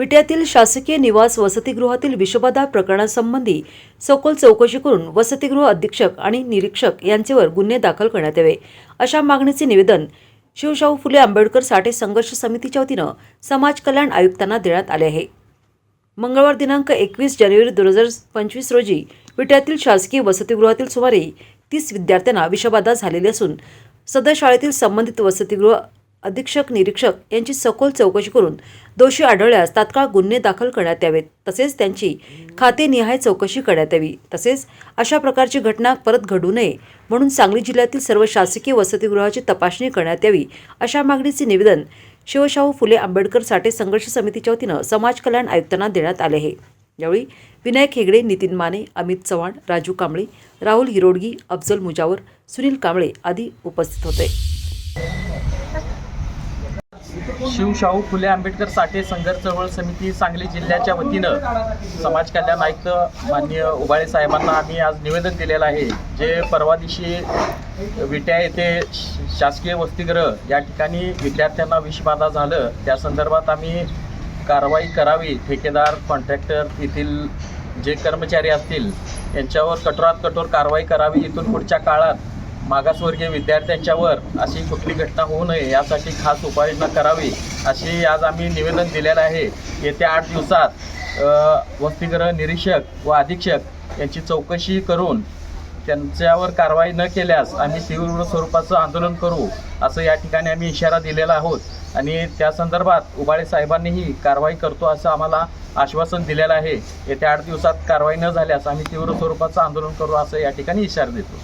विट्यातील शासकीय निवास वसतिगृहातील विषबाधा प्रकरणासंबंधी सखोल चौकशी करून वसतिगृह अधीक्षक आणि निरीक्षक यांचेवर गुन्हे दाखल करण्यात यावे. अशा मागणीचे निवेदन शिवशाहू फुले आंबेडकर साठे संघर्ष समितीच्या वतीनं समाज कल्याण आयुक्तांना देण्यात आले आहे. मंगळवार दिनांक एकवीस जानेवारी दोन हजार पंचवीस रोजी विट्यातील शासकीय वसतिगृहातील सुमारे तीस विद्यार्थ्यांना विषबाधा झालेली असून सदर शाळेतील संबंधित वसतिगृह अधीक्षक निरीक्षक यांची सखोल चौकशी करून दोषी आढळल्यास तात्काळ गुन्हे दाखल करण्यात यावेत. तसेच त्यांची खातेनिहाय चौकशी करण्यात यावी. तसेच अशा प्रकारची घटना परत घडू नये म्हणून सांगली जिल्ह्यातील सर्व शासकीय वसतिगृहाची तपासणी करण्यात यावी अशा मागणीचे निवेदन शिवशाहू फुले आंबेडकर साठे संघर्ष समितीच्या वतीनं समाज कल्याण आयुक्तांना देण्यात आले आहे. यावेळी विनायक हेगडे नितीन माने अमित चव्हाण राजू कांबळे राहुल हिरोडगी अफजल मुजावर सुनील कांबळे आदी उपस्थित होते. शिवशाहू फुले आंबेडकर साठे संघर्ष चळवळ समिती सांगली जिल्ह्याच्या वतीनं समाज कल्याण आयुक्त माननीय उबाळे साहेबांना आम्ही आज निवेदन दिलेलं आहे. जे परवा दिवशी विट्या येथे श- शासकीय वसतिगृह या ठिकाणी विद्यार्थ्यांना विषबाधा झालं. त्या संदर्भात आम्ही कारवाई करावी. ठेकेदार कॉन्ट्रॅक्टर येथील जे कर्मचारी असतील यांच्यावर कठोरात कठोर कारवाई करावी. इथून पुढच्या काळात मागासवर्गीय विद्यार्थ्यांच्यावर अशी कुठली घटना होऊ नये यासाठी खास उपाययोजना करावी अशी आज आम्ही निवेदन दिलेलं आहे. येत्या आठ दिवसात अ, वसतिगृह निरीक्षक व अधीक्षक यांची चौकशी करून त्यांच्यावर कारवाई न केल्यास आम्ही तीव्र स्वरूपाचं आंदोलन करू असं या ठिकाणी आम्ही इशारा दिलेला आहोत. आणि त्या संदर्भात उबाळे साहेबांनीही कारवाई करतो असं आम्हाला आश्वासन दिलेलं आहे. येत्या आठ दिवसात कारवाई न झाल्यास आम्ही तीव्र स्वरूपाचं आंदोलन करू असं या ठिकाणी इशारा देतो.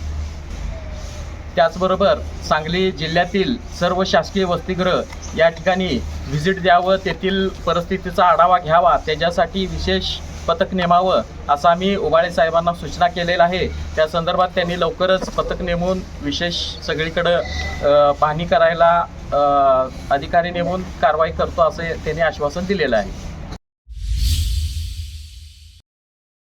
त्याचबरोबर सांगली जिल्ह्यातील सर्व शासकीय वसतिगृह या ठिकाणी व्हिजिट द्यावं तेथील परिस्थितीचा आढावा घ्यावा त्याच्यासाठी विशेष पथक नेमावं असं आम्ही उबाळे साहेबांना सूचना केलेलं आहे. त्या संदर्भात त्यांनी लवकरच पथक नेमून विशेष सगळीकडं पाहणी करायला अधिकारी नेमून कारवाई करतो असं त्यांनी आश्वासन दिलेलं आहे.